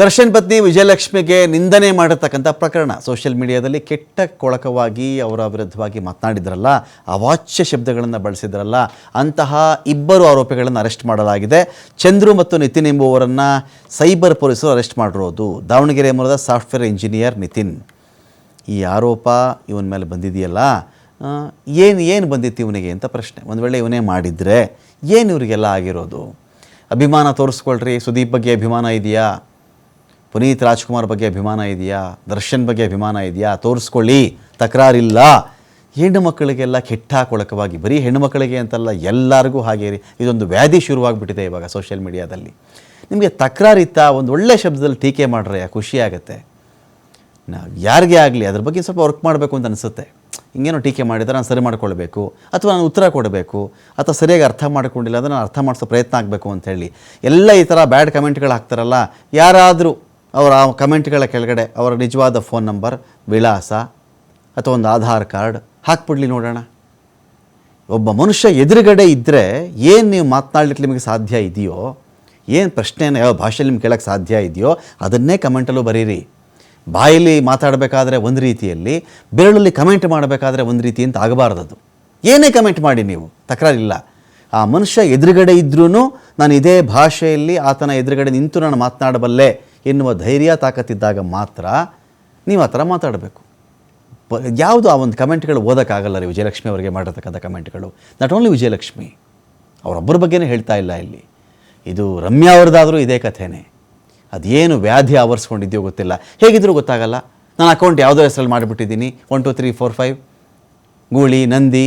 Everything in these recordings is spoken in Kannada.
ದರ್ಶನ್ ಪತ್ನಿ ವಿಜಯಲಕ್ಷ್ಮಿಗೆ ನಿಂದನೆ ಮಾಡಿರ್ತಕ್ಕಂಥ ಪ್ರಕರಣ ಸೋಷಿಯಲ್ ಮೀಡಿಯಾದಲ್ಲಿ ಕೆಟ್ಟ ಕೊಳಕವಾಗಿ ಅವರ ವಿರುದ್ಧವಾಗಿ ಮಾತನಾಡಿದ್ರಲ್ಲ, ಅವಾಚ್ಯ ಶಬ್ದಗಳನ್ನು ಬಳಸಿದ್ರಲ್ಲ, ಅಂತಹ ಇಬ್ಬರು ಆರೋಪಿಗಳನ್ನು ಅರೆಸ್ಟ್ ಮಾಡಲಾಗಿದೆ. ಚಂದ್ರು ಮತ್ತು ನಿತಿನ್ ಎಂಬುವರನ್ನು ಸೈಬರ್ ಪೊಲೀಸರು ಅರೆಸ್ಟ್ ಮಾಡಿರೋದು. ದಾವಣಗೆರೆ ಮೂಲದ ಸಾಫ್ಟ್ವೇರ್ ಇಂಜಿನಿಯರ್ ನಿತಿನ್. ಈ ಆರೋಪ ಇವನ ಮೇಲೆ ಬಂದಿದೆಯಲ್ಲ? ಏನು ಏನು ಬಂದಿತ್ತು ಇವನಿಗೆ ಅಂತ ಪ್ರಶ್ನೆ. ಒಂದು ವೇಳೆ ಇವನೇ ಮಾಡಿದರೆ ಏನು ಇವರಿಗೆಲ್ಲ ಆಗಿರೋದು? ಅಭಿಮಾನ ತೋರಿಸ್ಕೊಳ್ರಿ. ಸುದೀಪ್ ಬಗ್ಗೆ ಅಭಿಮಾನ ಇದೆಯಾ? ಪುನೀತ್ ರಾಜ್ಕುಮಾರ್ ಬಗ್ಗೆ ಅಭಿಮಾನ ಇದೆಯಾ? ದರ್ಶನ್ ಬಗ್ಗೆ ಅಭಿಮಾನ ಇದೆಯಾ? ತೋರಿಸ್ಕೊಳ್ಳಿ. ತಕರಾರಿಲ್ಲ. ಹೆಣ್ಣು ಮಕ್ಕಳಿಗೆಲ್ಲ ಕೆಟ್ಟ ಕೊಳಕವಾಗಿ ಬರೀ ಹೆಣ್ಣು ಮಕ್ಕಳಿಗೆ ಅಂತಲ್ಲ, ಎಲ್ಲರಿಗೂ ಹಾಗೆ ರೀ ಇದೊಂದು ವ್ಯಾಧಿ ಶುರುವಾಗಿಬಿಟ್ಟಿದೆ ಇವಾಗ ಸೋಷಿಯಲ್ ಮೀಡಿಯಾದಲ್ಲಿ. ನಿಮಗೆ ತಕರಾರಿತ್ತಾ ಒಂದು ಒಳ್ಳೆ ಶಬ್ದದಲ್ಲಿ ಟೀಕೆ ಮಾಡ್ರೆ ಖುಷಿ ಆಗುತ್ತೆ? ನಾವು ಯಾರಿಗೆ ಆಗಲಿ, ಅದ್ರ ಬಗ್ಗೆ ಸ್ವಲ್ಪ ವರ್ಕ್ ಮಾಡಬೇಕು ಅಂತ ಅನಿಸುತ್ತೆ. ಹಿಂಗೇನೋ ಟೀಕೆ ಮಾಡಿದರೆ ನಾನು ಸರಿ ಮಾಡ್ಕೊಳ್ಬೇಕು, ಅಥವಾ ನಾನು ಉತ್ತರ ಕೊಡಬೇಕು, ಅಥವಾ ಸರಿಯಾಗಿ ಅರ್ಥ ಮಾಡ್ಕೊಂಡಿಲ್ಲ ನಾನು ಅರ್ಥ ಮಾಡಿಸೋ ಪ್ರಯತ್ನ ಆಗಬೇಕು ಅಂತೇಳಿ ಎಲ್ಲ ಈ ಥರ ಬ್ಯಾಡ್ ಕಮೆಂಟ್ಗಳು ಹಾಕ್ತಾರಲ್ಲ, ಯಾರಾದರೂ ಅವರ ಆ ಕಮೆಂಟ್ಗಳ ಕೆಳಗಡೆ ಅವರ ನಿಜವಾದ ಫೋನ್ ನಂಬರ್, ವಿಳಾಸ ಅಥವಾ ಒಂದು ಆಧಾರ್ ಕಾರ್ಡ್ ಹಾಕ್ಬಿಡ್ಲಿ ನೋಡೋಣ. ಒಬ್ಬ ಮನುಷ್ಯ ಎದುರುಗಡೆ ಇದ್ದರೆ ಏನು ನೀವು ಮಾತನಾಡ್ಲಿಕ್ಕೆ ನಿಮಗೆ ಸಾಧ್ಯ ಇದೆಯೋ, ಏನು ಪ್ರಶ್ನೆನ ಯಾವ ಭಾಷೆಯಲ್ಲಿ ನಿಮ್ಗೆ ಕೇಳೋಕ್ಕೆ ಸಾಧ್ಯ ಇದೆಯೋ ಅದನ್ನೇ ಕಮೆಂಟಲ್ಲೂ ಬರೀರಿ. ಬಾಯಲ್ಲಿ ಮಾತಾಡಬೇಕಾದ್ರೆ ಒಂದು ರೀತಿಯಲ್ಲಿ, ಬೆರಳಲ್ಲಿ ಕಮೆಂಟ್ ಮಾಡಬೇಕಾದ್ರೆ ಒಂದು ರೀತಿ ಅಂತ ಆಗಬಾರ್ದದು. ಏನೇ ಕಮೆಂಟ್ ಮಾಡಿ ನೀವು, ತಕರಾರಿಲ್ಲ. ಆ ಮನುಷ್ಯ ಎದುರುಗಡೆ ಇದ್ರೂ ನಾನು ಇದೇ ಭಾಷೆಯಲ್ಲಿ ಆತನ ಎದುರುಗಡೆ ನಿಂತು ನಾನು ಮಾತನಾಡಬಲ್ಲೆ. ಎನ್ನುವ ಧೈರ್ಯ ತಾಕತ್ತಿದ್ದಾಗ ಮಾತ್ರ ನೀವು ಆ ಥರ ಮಾತಾಡಬೇಕು. ಯಾವುದು ಆ ಒಂದು ಕಮೆಂಟ್ಗಳು ಓದೋಕ್ಕಾಗಲ್ಲ ರೀ ವಿಜಯಲಕ್ಷ್ಮಿ ಅವರಿಗೆ ಮಾಡಿರ್ತಕ್ಕಂಥ ಕಮೆಂಟ್ಗಳು. ನಾಟ್ ಓನ್ಲಿ ವಿಜಯಲಕ್ಷ್ಮಿ, ಅವರೊಬ್ಬರ ಬಗ್ಗೆನೇ ಹೇಳ್ತಾ ಇಲ್ಲ ಇಲ್ಲಿ. ಇದು ರಮ್ಯಾ ಅವ್ರದ್ದಾದರೂ ಇದೇ ಕಥೆನೇ. ಅದೇನು ವ್ಯಾಧಿ ಆವರಿಸ್ಕೊಂಡಿದೆಯೋ ಗೊತ್ತಿಲ್ಲ. ಹೇಗಿದ್ರೂ ಗೊತ್ತಾಗಲ್ಲ. ನಾನು ಅಕೌಂಟ್ ಯಾವುದೋ ಹೆಸರಲ್ಲಿ ಮಾಡಿಬಿಟ್ಟಿದ್ದೀನಿ. One two three four five ಗೂಳಿ, ನಂದಿ,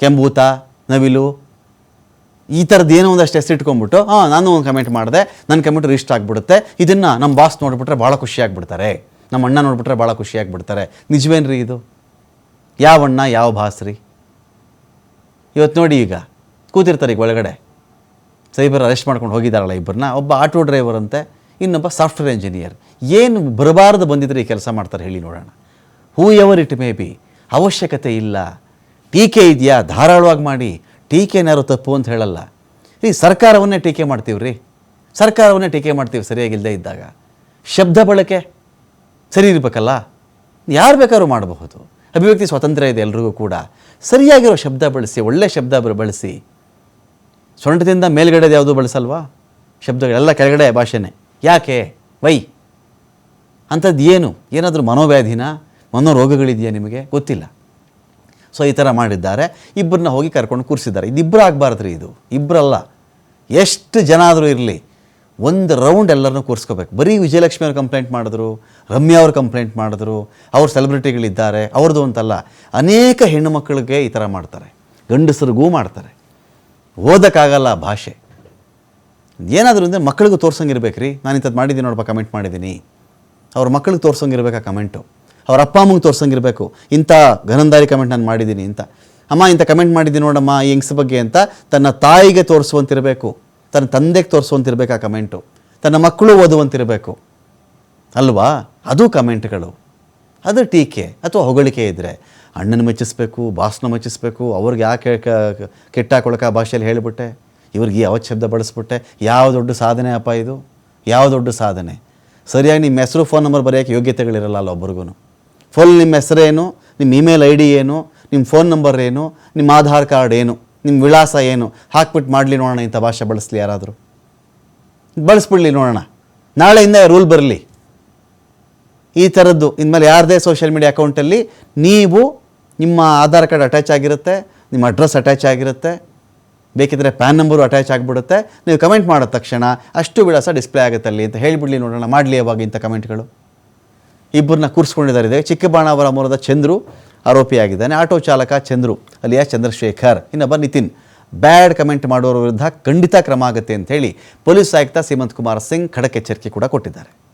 ಕೆಂಬೂತ, ನವಿಲು ಈ ಥರದ್ದು ಏನೋ ಒಂದಷ್ಟು ಹೆಸರು ಇಟ್ಕೊಂಡ್ಬಿಟ್ಟು, ಹಾಂ, ನಾನು ಒಂದು ಕಮೆಂಟ್ ಮಾಡಿದೆ ನನ್ನ ಕಮೆಂಟ್ ಇಷ್ಟ ಆಗಿಬಿಡುತ್ತೆ, ಇದನ್ನು ನಮ್ಮ ಬಾಸ್ ನೋಡಿಬಿಟ್ರೆ ಭಾಳ ಖುಷಿಯಾಗ್ಬಿಡ್ತಾರೆ ನಮ್ಮ ಅಣ್ಣ ನೋಡಿಬಿಟ್ರೆ ಭಾಳ ಖುಷಿಯಾಗ್ಬಿಡ್ತಾರೆ ನಿಜವೇನ್ರಿ ಇದು? ಯಾವ ಅಣ್ಣ, ಯಾವ ಬಾಸ್ ರೀ? ಇವತ್ತು ನೋಡಿ ಈಗ, ಕೂತಿರ್ತಾರೆ ಈಗ ಒಳಗಡೆ. ಸೈಬರ್ ಅರೆಸ್ಟ್ ಮಾಡ್ಕೊಂಡು ಹೋಗಿದ್ದಾರಲ್ಲ ಇಬ್ಬರನ್ನ ಒಬ್ಬ ಆಟೋ ಡ್ರೈವರ್ ಅಂತೆ, ಇನ್ನೊಬ್ಬ ಸಾಫ್ಟ್ವೇರ್ ಇಂಜಿನಿಯರ್ ಏನು ಬರಬಾರ್ದು ಬಂದಿದ್ರೆ ಈ ಕೆಲಸ ಮಾಡ್ತಾರೆ ಹೇಳಿ ನೋಡೋಣ. Whoever it may be ಅವಶ್ಯಕತೆ ಇಲ್ಲ. ಟೀಕೆ ಇದೆಯಾ? ಧಾರಾಳವಾಗಿ ಮಾಡಿ. ಟೀಕೆನಾರು ತಪ್ಪು ಅಂತ ಹೇಳಲ್ಲ. ಈ ಸರ್ಕಾರವನ್ನೇ ಟೀಕೆ ಮಾಡ್ತೀವಿ ರೀ ಸರ್ಕಾರವನ್ನೇ ಟೀಕೆ ಮಾಡ್ತೀವಿ ಸರಿಯಾಗಿಲ್ಲದೆ ಇದ್ದಾಗ. ಶಬ್ದ ಬಳಕೆ ಸರಿ ಇರಬೇಕಲ್ಲ? ಯಾರು ಬೇಕಾದ್ರೂ ಮಾಡಬಹುದು. ಅಭಿವ್ಯಕ್ತಿ ಸ್ವಾತಂತ್ರ್ಯ ಇದೆ ಎಲ್ರಿಗೂ ಕೂಡ. ಸರಿಯಾಗಿರೋ ಶಬ್ದ ಬಳಸಿ, ಒಳ್ಳೆ ಶಬ್ದ ಬಳಸಿ. ಸೊಂಟದಿಂದ ಮೇಲ್ಗಡೆದು ಯಾವುದು ಬಳಸಲ್ವಾ? ಶಬ್ದಗಳೆಲ್ಲ ಕೆಳಗಡೆ ಭಾಷೆನೇ. ಯಾಕೆ? ವೈ. ಅಂಥದ್ದು ಏನು? ಏನಾದರೂ ಮನೋವ್ಯಾಧಿನ? ಮನೋರೋಗಗಳಿದೆಯಾ ನಿಮಗೆ? ಗೊತ್ತಿಲ್ಲ. ಸೊ, ಈ ಥರ ಮಾಡಿದ್ದಾರೆ. ಇಬ್ಬರನ್ನ ಹೋಗಿ ಕರ್ಕೊಂಡು ಕೂರಿಸಿದ್ದಾರೆ. ಇಬ್ಬರು ಆಗಬಾರ್ದು ರೀ ಇದು. ಇಬ್ಬರಲ್ಲ ಎಷ್ಟು ಜನ ಆದರೂ ಇರಲಿ. ಒಂದು ರೌಂಡ್ ಎಲ್ಲರನ್ನೂ ಕೂರಿಸ್ಕೋಬೇಕು. ಬರೀ ವಿಜಯಲಕ್ಷ್ಮಿ ಅವರು ಕಂಪ್ಲೇಂಟ್ ಮಾಡಿದ್ರು, ರಮ್ಯಾ ಅವರು ಕಂಪ್ಲೇಂಟ್ ಮಾಡಿದ್ರು, ಅವ್ರ ಸೆಲೆಬ್ರಿಟಿಗಳಿದ್ದಾರೆ, ಅವ್ರದ್ದು ಅಂತಲ್ಲ. ಅನೇಕ ಹೆಣ್ಣು ಮಕ್ಕಳಿಗೆ ಈ ಥರ ಮಾಡ್ತಾರೆ. ಗಂಡಸರಿಗೂ ಮಾಡ್ತಾರೆ. ಓದೋಕ್ಕಾಗಲ್ಲ ಭಾಷೆ. ಏನಾದರೂ ಅಂದರೆ ಮಕ್ಕಳಿಗೂ ತೋರ್ಸಂಗಿರ್ಬೇಕು ರೀ ನಾನು ಇಂಥದ್ದು ಮಾಡಿದ್ದೀನಿ ನೋಡಪ್ಪ, ಕಮೆಂಟ್ ಮಾಡಿದ್ದೀನಿ. ಅವ್ರ ಮಕ್ಕಳಿಗೆ ತೋರ್ಸಂಗಿರ್ಬೇಕು ಆ ಕಮೆಂಟು? ಅವ್ರ ಅಪ್ಪ ಅಮ್ಮಂಗೆ ತೋರ್ಸಂಗಿರಬೇಕು. ಇಂಥ ಘನಂದಾರಿ ಕಮೆಂಟ್ ನಾನು ಮಾಡಿದ್ದೀನಿ ಅಂತ. ಅಮ್ಮ, ಇಂಥ ಕಮೆಂಟ್ ಮಾಡಿದ್ದೀನಿ ನೋಡಮ್ಮ, ಈ ಹೆಂಗ್ಸ ಬಗ್ಗೆ ಅಂತ ತನ್ನ ತಾಯಿಗೆ ತೋರಿಸುವಂತಿರಬೇಕು. ತನ್ನ ತಂದೆಗೆ ತೋರಿಸುವಂತಿರಬೇಕು ಆ ಕಮೆಂಟು ತನ್ನ ಮಕ್ಕಳು ಓದುವಂತಿರಬೇಕು. ಅಲ್ವಾ? ಅದು ಕಮೆಂಟ್ಗಳು ಅದು ಟೀಕೆ ಅಥವಾ ಹೊಗಳಿಕೆ ಇದ್ದರೆ ಅಣ್ಣನ ಮೆಚ್ಚಿಸ್ಬೇಕು ಬಾಸ್ನ ಮೆಚ್ಚಿಸ್ಬೇಕು, ಅವ್ರಿಗೆ ಯಾಕೆ ಕೆಟ್ಟ ಕೊಳಕ ಭಾಷೆಯಲ್ಲಿ ಹೇಳಿಬಿಟ್ಟೆ? ಇವ್ರಿಗೆ ಯಾವ ಶಬ್ದ ಬಳಸ್ಬಿಟ್ಟೆ? ಯಾವ ದೊಡ್ಡ ಸಾಧನೆ ಅಪ್ಪ ಇದು? ಯಾವ ದೊಡ್ಡ ಸಾಧನೆ? ಸರಿಯಾಗಿ ನಿಮ್ಮ ಹೆಸರು ಫೋನ್ ನಂಬರ್ ಬರೆಯೋಕ್ಕೆ ಯೋಗ್ಯತೆಗಳಿರಲ್ಲ ಅಲ್ಲ ಒಬ್ರಿಗೂ ಫುಲ್ ನಿಮ್ಮ ಹೆಸರೇನು ನಿಮ್ಮ ಇಮೇಲ್ ಐ ಡಿ ಏನು, ನಿಮ್ಮ ಫೋನ್ ನಂಬರ್ ಏನು, ನಿಮ್ಮ ಆಧಾರ್ ಕಾರ್ಡ್ ಏನು, ನಿಮ್ಮ ವಿಳಾಸ ಏನು, ಹಾಕ್ಬಿಟ್ಟು ಮಾಡಲಿ ನೋಡೋಣ ಇಂಥ ಭಾಷೆ ಬಳಸಲಿ ಯಾರಾದರೂ. ಬಳಸ್ಬಿಡ್ಲಿ ನೋಡೋಣ. ನಾಳೆಯಿಂದ ರೂಲ್ ಬರಲಿ. ಈ ಥರದ್ದು, ಇನ್ಮೇಲೆ ಯಾರದೇ ಸೋಷಿಯಲ್ ಮೀಡಿಯಾ ಅಕೌಂಟಲ್ಲಿ ನೀವು ನಿಮ್ಮ ಆಧಾರ್ ಕಾರ್ಡ್ ಅಟ್ಯಾಚ್ ಆಗಿರುತ್ತೆ, ನಿಮ್ಮ ಅಡ್ರೆಸ್ ಅಟ್ಯಾಚ್ ಆಗಿರುತ್ತೆ, ಬೇಕಿದ್ರೆ ಪ್ಯಾನ್ ನಂಬರು ಅಟ್ಯಾಚ್ ಆಗಿಬಿಡುತ್ತೆ, ನೀವು ಕಮೆಂಟ್ ಮಾಡಿದ ತಕ್ಷಣ ಅಷ್ಟು ವಿಳಾಸ ಡಿಸ್ಪ್ಲೇ ಆಗುತ್ತೆ ಅಲ್ಲಿ ಅಂತ ಹೇಳಿಬಿಡ್ಲಿ ನೋಡೋಣ, ಮಾಡಲಿ ಯಾವಾಗ ಇಂಥ ಕಮೆಂಟ್ಗಳು ಇಬ್ಬರನ್ನ ಕೂರಿಸ್ಕೊಂಡಿದ್ದಾರೆ. ಇದೆ ಚಿಕ್ಕಬಾಣಾವರ ಮೂಲದ ಚಂದ್ರು ಆರೋಪಿಯಾಗಿದ್ದಾನೆ. ಆಟೋ ಚಾಲಕ ಚಂದ್ರು ಅಲಿಯಾ ಚಂದ್ರಶೇಖರ್. ಇನ್ನೊಬ್ಬ ನಿತಿನ್, ಬ್ಯಾಡ್ ಕಮೆಂಟ್ ಮಾಡುವವರ ವಿರುದ್ಧ ಖಂಡಿತ ಕ್ರಮ ಆಗುತ್ತೆ ಅಂತ ಹೇಳಿ ಪೊಲೀಸ್ ಆಯುಕ್ತ ಸೀಮಂತ್ ಕುಮಾರ್ ಸಿಂಗ್ ಖಡಕ್ ಎಚ್ಚರಿಕೆ ಕೂಡ ಕೊಟ್ಟಿದ್ದಾರೆ.